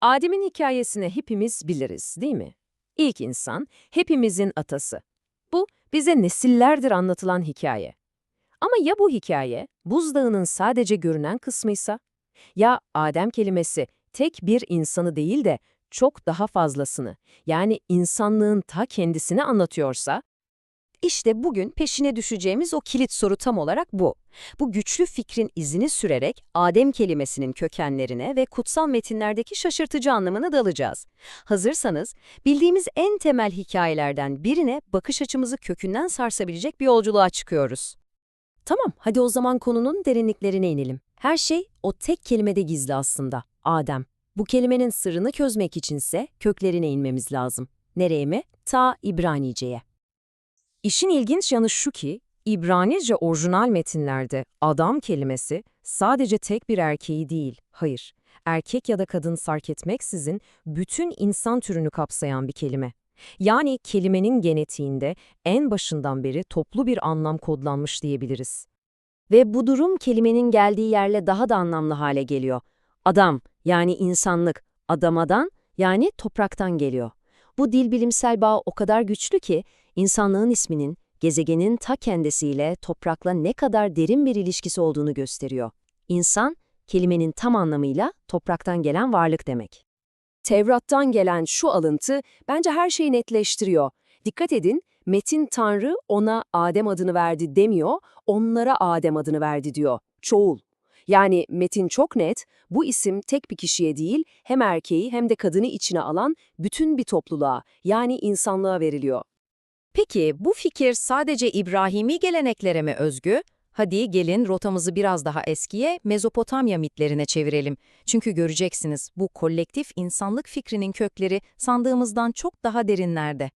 Adem'in hikayesini hepimiz biliriz, değil mi? İlk insan, hepimizin atası. Bu, bize nesillerdir anlatılan hikaye. Ama ya bu hikaye, buzdağının sadece görünen kısmıysa? Ya Adem kelimesi tek bir insanı değil de çok daha fazlasını, yani insanlığın ta kendisini anlatıyorsa? İşte bugün peşine düşeceğimiz o kilit soru tam olarak bu. Bu güçlü fikrin izini sürerek Adem kelimesinin kökenlerine ve kutsal metinlerdeki şaşırtıcı anlamına dalacağız. Hazırsanız bildiğimiz en temel hikayelerden birine bakış açımızı kökünden sarsabilecek bir yolculuğa çıkıyoruz. Tamam, hadi o zaman konunun derinliklerine inelim. Her şey o tek kelimede gizli aslında, Adem. Bu kelimenin sırrını çözmek içinse köklerine inmemiz lazım. Nereye mi? Ta İbranice'ye. İşin ilginç yanı şu ki, İbranice orijinal metinlerde adam kelimesi sadece tek bir erkeği değil, hayır, erkek ya da kadın fark etmeksizin bütün insan türünü kapsayan bir kelime. Yani kelimenin genetiğinde en başından beri toplu bir anlam kodlanmış diyebiliriz. Ve bu durum kelimenin geldiği yerle daha da anlamlı hale geliyor. Adam, yani insanlık, adamadan, yani topraktan geliyor. Bu dil bilimsel bağ o kadar güçlü ki, insanlığın isminin, gezegenin ta kendisiyle toprakla ne kadar derin bir ilişkisi olduğunu gösteriyor. İnsan, kelimenin tam anlamıyla topraktan gelen varlık demek. Tevrat'tan gelen şu alıntı bence her şeyi netleştiriyor. Dikkat edin, Metin Tanrı ona Adem adını verdi demiyor, onlara Adem adını verdi diyor. Çoğul. Yani Metin çok net, bu isim tek bir kişiye değil, hem erkeği hem de kadını içine alan bütün bir topluluğa, yani insanlığa veriliyor. Peki bu fikir sadece İbrahimi geleneklere mi özgü? Hadi gelin rotamızı biraz daha eskiye Mezopotamya mitlerine çevirelim. Çünkü göreceksiniz bu kolektif insanlık fikrinin kökleri sandığımızdan çok daha derinlerde.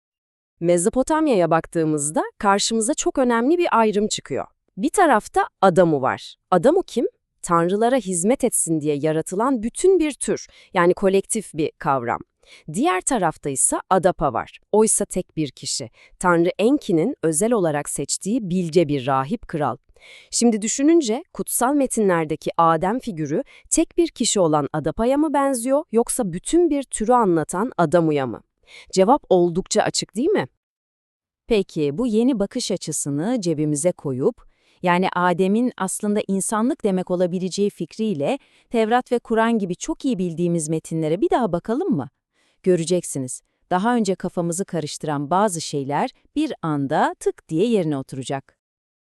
Mezopotamya'ya baktığımızda karşımıza çok önemli bir ayrım çıkıyor. Bir tarafta Adamu var. Adamu kim? Tanrılara hizmet etsin diye yaratılan bütün bir tür, yani kolektif bir kavram. Diğer tarafta ise Adapa var. Oysa tek bir kişi. Tanrı Enki'nin özel olarak seçtiği bilge bir rahip kral. Şimdi düşününce kutsal metinlerdeki Adem figürü tek bir kişi olan Adapa'ya mı benziyor yoksa bütün bir türü anlatan Adamu'ya mı? Cevap oldukça açık değil mi? Peki bu yeni bakış açısını cebimize koyup, yani Adem'in aslında insanlık demek olabileceği fikriyle Tevrat ve Kur'an gibi çok iyi bildiğimiz metinlere bir daha bakalım mı? Göreceksiniz, daha önce kafamızı karıştıran bazı şeyler bir anda tık diye yerine oturacak.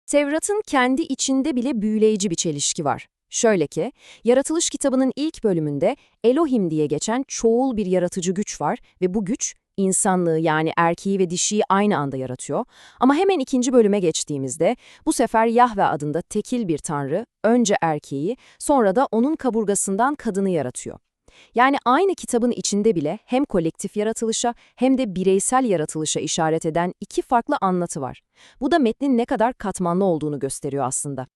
Tevrat'ın kendi içinde bile büyüleyici bir çelişki var. Şöyle ki, Yaratılış kitabının ilk bölümünde Elohim diye geçen çoğul bir yaratıcı güç var ve bu güç insanlığı yani erkeği ve dişiyi aynı anda yaratıyor. Ama hemen ikinci bölüme geçtiğimizde bu sefer Yahve adında tekil bir tanrı önce erkeği sonra da onun kaburgasından kadını yaratıyor. Yani aynı kitabın içinde bile hem kolektif yaratılışa hem de bireysel yaratılışa işaret eden iki farklı anlatı var. Bu da metnin ne kadar katmanlı olduğunu gösteriyor aslında.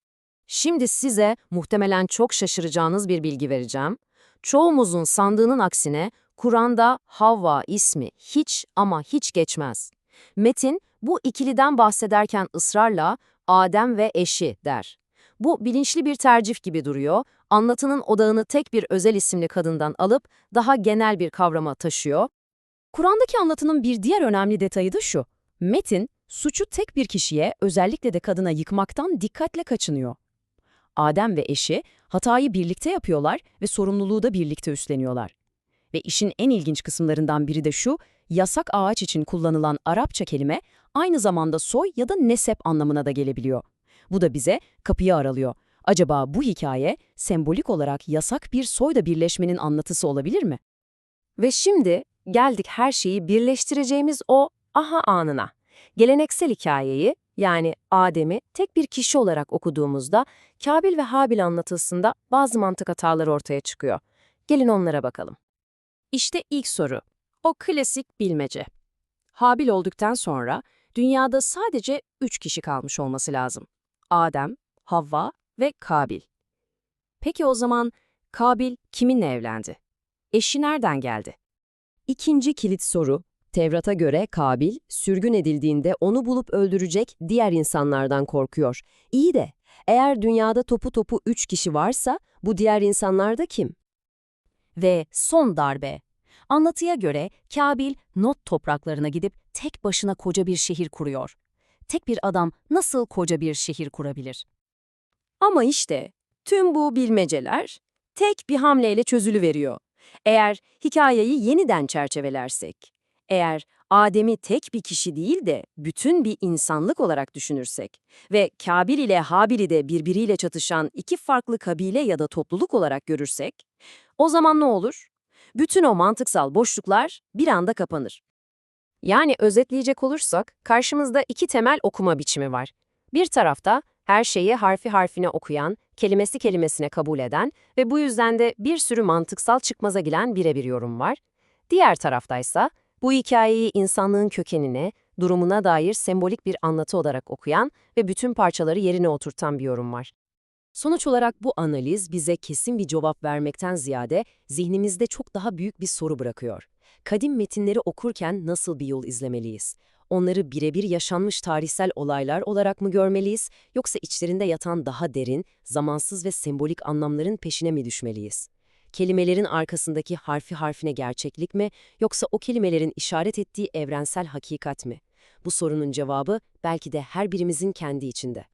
Şimdi size muhtemelen çok şaşıracağınız bir bilgi vereceğim. Çoğumuzun sandığının aksine Kur'an'da Havva ismi hiç ama hiç geçmez. Metin bu ikiliden bahsederken ısrarla Adem ve eşi der. Bu bilinçli bir tercih gibi duruyor, anlatının odağını tek bir özel isimli kadından alıp daha genel bir kavrama taşıyor. Kur'an'daki anlatının bir diğer önemli detayı da şu. Metin, suçu tek bir kişiye, özellikle de kadına yıkmaktan dikkatle kaçınıyor. Adem ve eşi hatayı birlikte yapıyorlar ve sorumluluğu da birlikte üstleniyorlar. Ve işin en ilginç kısımlarından biri de şu, yasak ağaç için kullanılan Arapça kelime aynı zamanda soy ya da nesep anlamına da gelebiliyor. Bu da bize kapıyı aralıyor. Acaba bu hikaye sembolik olarak yasak bir soyda birleşmenin anlatısı olabilir mi? Ve şimdi geldik her şeyi birleştireceğimiz o aha anına. Geleneksel hikayeyi yani Adem'i tek bir kişi olarak okuduğumuzda Kabil ve Habil anlatısında bazı mantık hataları ortaya çıkıyor. Gelin onlara bakalım. İşte ilk soru. O klasik bilmece. Habil olduktan sonra dünyada sadece üç kişi kalmış olması lazım. Adem, Havva ve Kabil. Peki o zaman Kabil kiminle evlendi? Eşi nereden geldi? İkinci kilit soru, Tevrat'a göre Kabil, sürgün edildiğinde onu bulup öldürecek diğer insanlardan korkuyor. İyi de, eğer dünyada topu topu üç kişi varsa, bu diğer insanlar da kim? Ve son darbe. Anlatıya göre Kabil Not topraklarına gidip tek başına koca bir şehir kuruyor. Tek bir adam nasıl koca bir şehir kurabilir? Ama işte tüm bu bilmeceler tek bir hamleyle çözülüveriyor. Eğer hikayeyi yeniden çerçevelersek, eğer Adem'i tek bir kişi değil de bütün bir insanlık olarak düşünürsek ve Kabil ile Habil'i de birbiriyle çatışan iki farklı kabile ya da topluluk olarak görürsek, o zaman ne olur? Bütün o mantıksal boşluklar bir anda kapanır. Yani özetleyecek olursak, karşımızda iki temel okuma biçimi var. Bir tarafta her şeyi harfi harfine okuyan, kelimesi kelimesine kabul eden ve bu yüzden de bir sürü mantıksal çıkmaza giren birebir yorum var. Diğer taraftaysa bu hikayeyi insanlığın kökenine, durumuna dair sembolik bir anlatı olarak okuyan ve bütün parçaları yerine oturtan bir yorum var. Sonuç olarak bu analiz bize kesin bir cevap vermekten ziyade zihnimizde çok daha büyük bir soru bırakıyor. Kadim metinleri okurken nasıl bir yol izlemeliyiz? Onları birebir yaşanmış tarihsel olaylar olarak mı görmeliyiz yoksa içlerinde yatan daha derin, zamansız ve sembolik anlamların peşine mi düşmeliyiz? Kelimelerin arkasındaki harfi harfine gerçeklik mi yoksa o kelimelerin işaret ettiği evrensel hakikat mi? Bu sorunun cevabı belki de her birimizin kendi içinde.